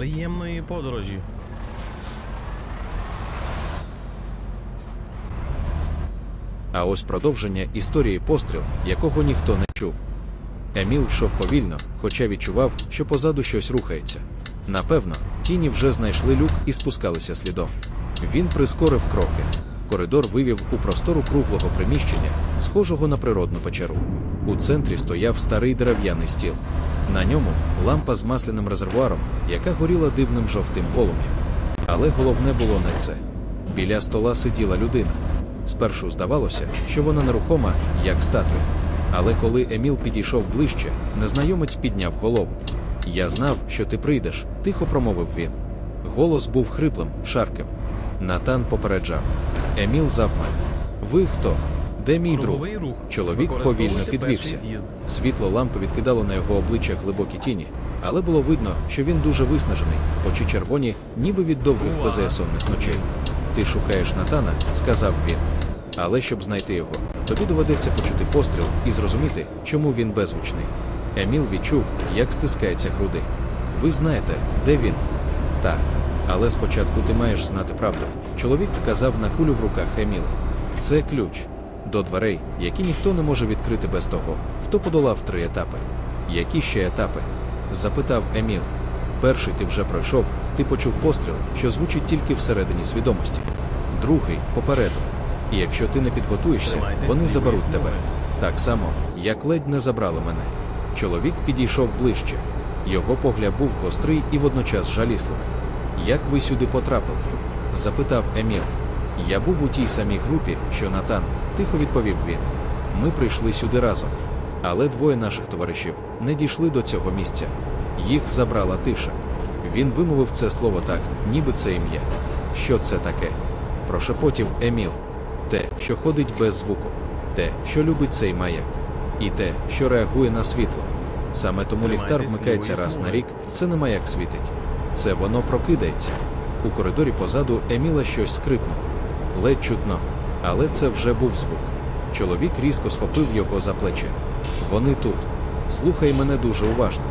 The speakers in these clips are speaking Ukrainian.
Приємної подорожі. А ось продовження історії постріл, якого ніхто не чув. Еміл йшов повільно, хоча відчував, що позаду щось рухається. Напевно, тіні вже знайшли люк і спускалися слідом. Він прискорив кроки. Коридор вивів у простору круглого приміщення, схожого на природну печеру. У центрі стояв старий дерев'яний стіл. На ньому лампа з масляним резервуаром, яка горіла дивним жовтим полум'ям. Але головне було не це. Біля стола сиділа людина. Спершу здавалося, що вона нерухома, як статуя. Але коли Еміл підійшов ближче, незнайомець підняв голову. Я знав, що ти прийдеш, тихо промовив він. Голос був хриплим, шарким. Натан попереджав. Еміл завмер. Ви хто? Де мій друг? Рух. Чоловік повільно підвівся. Світло лампи відкидало на його обличчя глибокі тіні, але було видно, що він дуже виснажений, очі червоні, ніби від довгих безсонних ночей. Ти шукаєш Натана, сказав він. Але щоб знайти його, тобі доведеться почути постріл і зрозуміти, чому він беззвучний. Еміл відчув, як стискається груди. Ви знаєте, де він? Так. Але спочатку ти маєш знати правду. Чоловік вказав на кулю в руках Еміла. Це ключ до дверей, які ніхто не може відкрити без того, хто подолав три етапи. Які ще етапи? запитав Еміл. Перший ти вже пройшов, ти почув постріл, що звучить тільки всередині свідомості. Другий попереду. І якщо ти не підготуєшся, вони заберуть тебе. Так само, як ледь не забрали мене. Чоловік підійшов ближче. Його погляд був гострий і водночас жалісливий. Як ви сюди потрапили? запитав Еміл. Я був у тій самій групі, що Натан, тихо відповів він. Ми прийшли сюди разом. Але двоє наших товаришів не дійшли до цього місця. Їх забрала тиша. Він вимовив це слово так, ніби це ім'я. Що це таке? Прошепотів Еміл. Те, що ходить без звуку, те, що любить цей маяк, і те, що реагує на світло. Саме тому ліхтар вмикається раз на рік, це не маяк світить. Це воно прокидається. У коридорі позаду Еміла щось скрипнуло. Ледь чутно, але це вже був звук. Чоловік різко схопив його за плече. Вони тут. Слухай мене дуже уважно.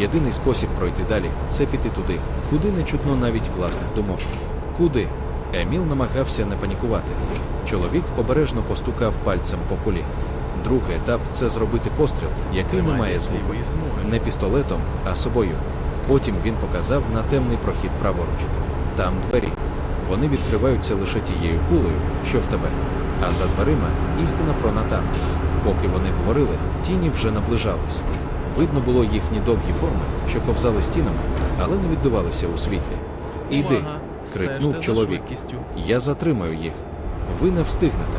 Єдиний спосіб пройти далі це піти туди, куди не чутно навіть власних думок. Куди? Еміл намагався не панікувати. Чоловік обережно постукав пальцем по кулі. Другий етап це зробити постріл, який не має звуку. Не пістолетом, а собою. Потім він показав на темний прохід праворуч. Там двері. Вони відкриваються лише тією кулею, що в тебе. А за дверима істина про Натана. Поки вони говорили, тіні вже наближались. Видно було їхні довгі форми, що ковзали стінами, але не віддавалися у світлі. Іди, крикнув чоловік. Я затримаю їх. Ви не встигнете.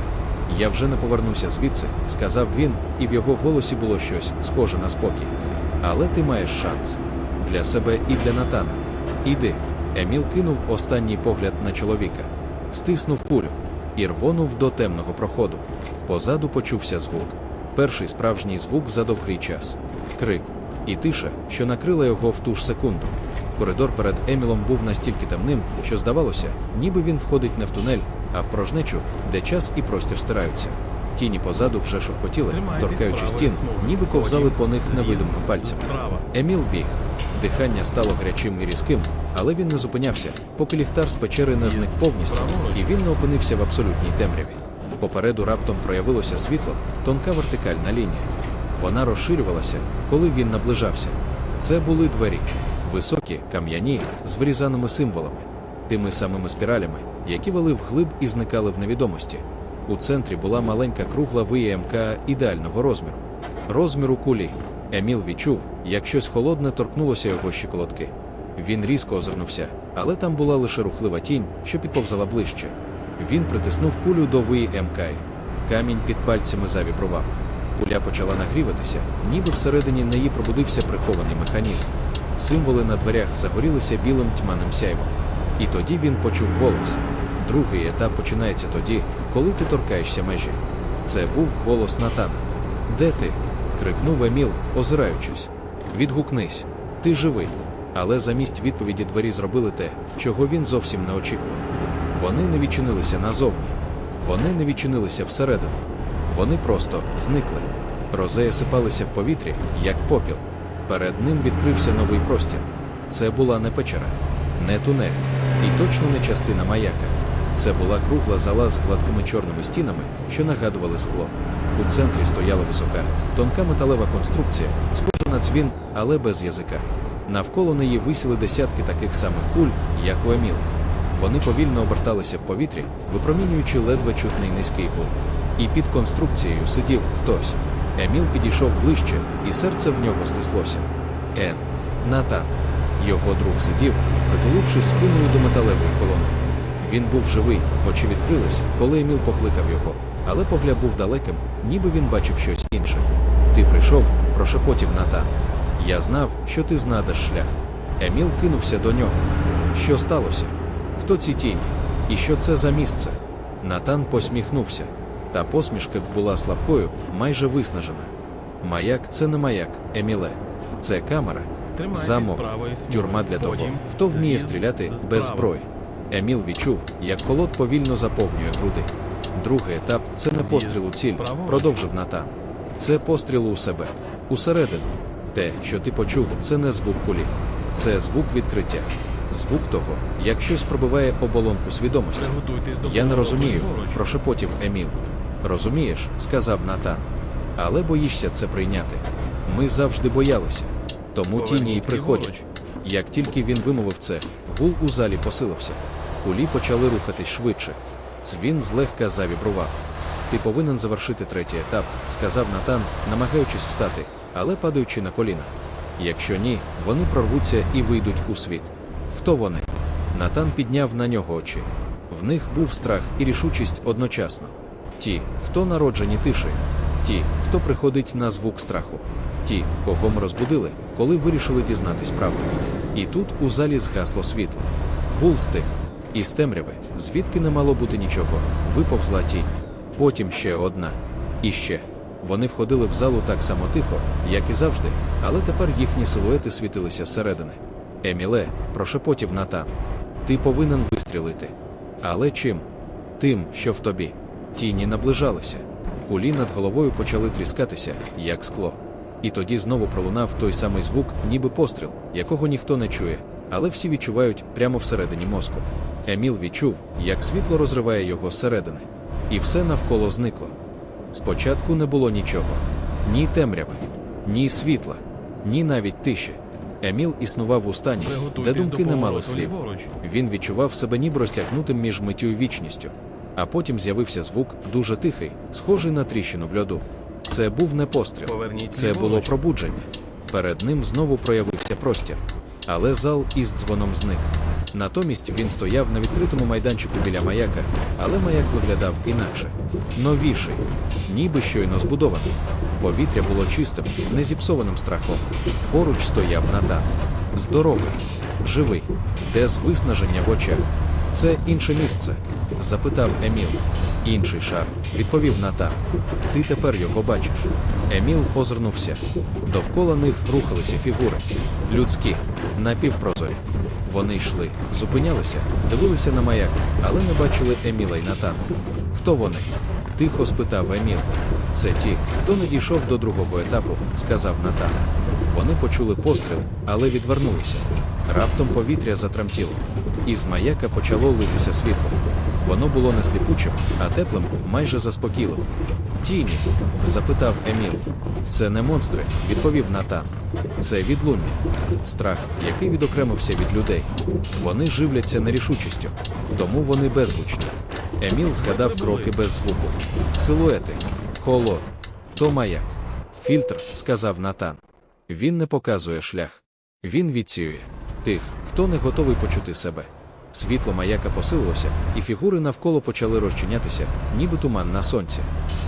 Я вже не повернуся звідси, сказав він, і в його голосі було щось схоже на спокій. Але ти маєш шанс для себе і для Натана. Іди. Еміл кинув останній погляд на чоловіка, стиснув кулю і рвонув до темного проходу. Позаду почувся звук. Перший справжній звук за довгий час. Крик і тиша, що накрила його в ту ж секунду. Коридор перед Емілом був настільки темним, що здавалося, ніби він входить не в тунель, а в порожнечу, де час і простір стираються. Тіні позаду вже шурхотіли, торкаючи стін, ніби ковзали по них невидимими пальцями. Еміл біг. Дихання стало гарячим і різким, але він не зупинявся, поки ліхтар з печери не зник повністю, і він не опинився в абсолютній темряві. Попереду раптом проявилося світло, тонка вертикальна лінія. Вона розширювалася, коли він наближався. Це були двері, високі, кам'яні, з вирізаними символами, тими самими спіралями, які вели вглиб і зникали в невідомості. У центрі була маленька кругла виємка ідеального розміру. Розміру кулі. Еміл відчув, як щось холодне торкнулося його щиколотки. Він різко озирнувся, але там була лише рухлива тінь, що підповзала ближче. Він притиснув кулю до виї Мкай. Камінь під пальцями завібрував. Куля почала нагріватися, ніби всередині неї пробудився прихований механізм. Символи на дверях загорілися білим тьманим сяйвом. І тоді він почув голос. Другий етап починається тоді, коли ти торкаєшся межі. Це був голос Натана. Де ти? Крикнув Еміл, озираючись. Відгукнись, ти живий. Але замість відповіді двері зробили те, чого він зовсім не очікував. Вони не відчинилися назовні, вони не відчинилися всередину. Вони просто зникли. Розеї сипалися в повітрі, як попіл. Перед ним відкрився новий простір. Це була не печера, не тунель, і точно не частина маяка. Це була кругла зала з гладкими чорними стінами, що нагадували скло. У центрі стояла висока, тонка металева конструкція, схожа на дзвін, але без язика. Навколо неї висіли десятки таких самих куль, як у Еміла. Вони повільно оберталися в повітрі, випромінюючи ледве чутний низький гул. І під конструкцією сидів хтось. Еміл підійшов ближче, і серце в нього стислося. Ен. Натан. Його друг сидів, притулившись спиною до металевої колони. Він був живий, очі відкрились, коли Еміл покликав його, але погляд був далеким, ніби він бачив щось інше. Ти прийшов, прошепотів Натан. Я знав, що ти знайдеш шлях. Еміл кинувся до нього. Що сталося? Хто ці тіні? І що це за місце? Натан посміхнувся. Та посмішка була слабкою, майже виснаженою. Маяк це не маяк, Еміле. Це камера, замок, тюрма для того, хто вміє стріляти без зброї. Еміл відчув, як холод повільно заповнює груди. Другий етап це не постріл у ціль, продовжив Натан. Це постріл у себе, усередину. Те, що ти почув, це не звук кулі, це звук відкриття. Звук того, як щось пробиває оболонку свідомості. Я не розумію, прошепотів Еміл. Розумієш, сказав Натан. Але боїшся це прийняти. Ми завжди боялися. Тому тіні й приходять. Як тільки він вимовив це, гул у залі посилився. Кулі почали рухатись швидше. Цвін злегка завібрував. Ти повинен завершити третій етап, сказав Натан, намагаючись встати, але падаючи на коліна. Якщо ні, вони прорвуться і вийдуть у світ. Хто вони? Натан підняв на нього очі. В них був страх і рішучість одночасно. Ті, хто народжені тишею, ті, хто приходить на звук страху, ті, кого ми розбудили, коли вирішили дізнатись правду. І тут у залі згасло світло. Гул стих. Із темряви, звідки не мало бути нічого, виповзла тінь. Потім ще одна. І ще. Вони входили в залу так само тихо, як і завжди, але тепер їхні силуети світилися зсередини. Еміле, прошепотів Натан. Ти повинен вистрілити. Але чим? Тим, що в тобі. Тіні наближалися. Кулі над головою почали тріскатися, як скло. І тоді знову пролунав той самий звук, ніби постріл, якого ніхто не чує, але всі відчувають прямо всередині мозку. Еміл відчув, як світло розриває його зсередини. І все навколо зникло. Спочатку не було нічого: ні темряви, ні світла, ні навіть тиші. Еміл існував у стані, де думки не мали слів. Він відчував себе ніби розтягнутим між миттю і вічністю. А потім з'явився звук, дуже тихий, схожий на тріщину в льоду. Це був не постріл, Поверніть це було пробудження. Перед ним знову проявився простір. Але зал із дзвоном зник. Натомість він стояв на відкритому майданчику біля маяка, але маяк виглядав інакше. Новіший, ніби щойно збудований. Повітря було чистим, не зіпсованим страхом. Поруч стояв Натан. Здоровий, живий, без виснаження в очах. Це інше місце? запитав Еміл. Інший шар, відповів Натан. Ти тепер його бачиш. Еміл озирнувся. Довкола них рухалися фігури. Людські, напівпрозорі. Вони йшли, зупинялися, дивилися на маяк, але не бачили Еміла й Натана. Хто вони? Тихо спитав Еміл. Це ті, хто не дійшов до другого етапу, сказав Натан. Вони почули постріл, але відвернулися. Раптом повітря затремтіло. Із маяка почало литися світло. Воно було не сліпучим, а теплим, майже заспокійливим. Тіні? запитав Еміл. Це не монстри, відповів Натан. Це відлуння. Страх, який відокремився від людей. Вони живляться нерішучістю, тому вони безгучні. Еміл згадав кроки без звуку. Силуети, холод, то маяк. Фільтр, сказав Натан. Він не показує шлях. Він відсіює тих, хто не готовий почути себе. Світло маяка посилилося, і фігури навколо почали розчинятися, ніби туман на сонці.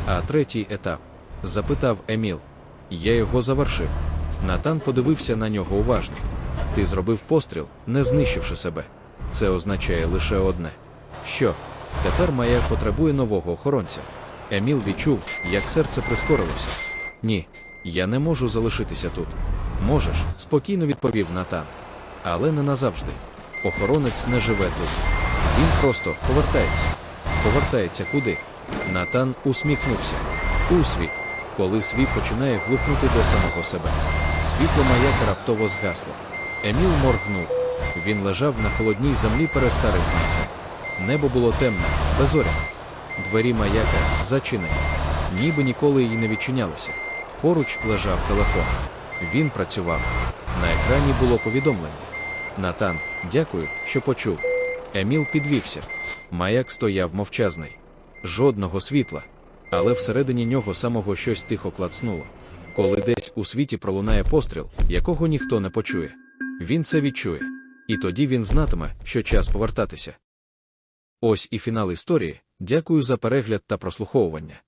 А третій етап? запитав Еміл. Я його завершив. Натан подивився на нього уважно. Ти зробив постріл, не знищивши себе. Це означає лише одне: що тепер маяк потребує нового охоронця. Еміл відчув, як серце прискорилося. Ні, я не можу залишитися тут. Можеш, спокійно відповів Натан. Але не назавжди. Охоронець не живе тут. Він просто повертається. Повертається куди? Натан усміхнувся. У світ, коли світ починає глухнути до самого себе. Світло маяка раптово згасло. Еміл моргнув. Він лежав на холодній землі перестарим днем. Небо було темне, безоряне. Двері маяка зачинені, ніби ніколи й не відчинялися. Поруч лежав телефон. Він працював. На екрані було повідомлення. Натан, дякую, що почув. Еміл підвівся. Маяк стояв мовчазний. Жодного світла. Але всередині нього самого щось тихо клацнуло. Коли десь у світі пролунає постріл, якого ніхто не почує. Він це відчує. І тоді він знатиме, що час повертатися. Ось і фінал історії. Дякую за перегляд та прослуховування.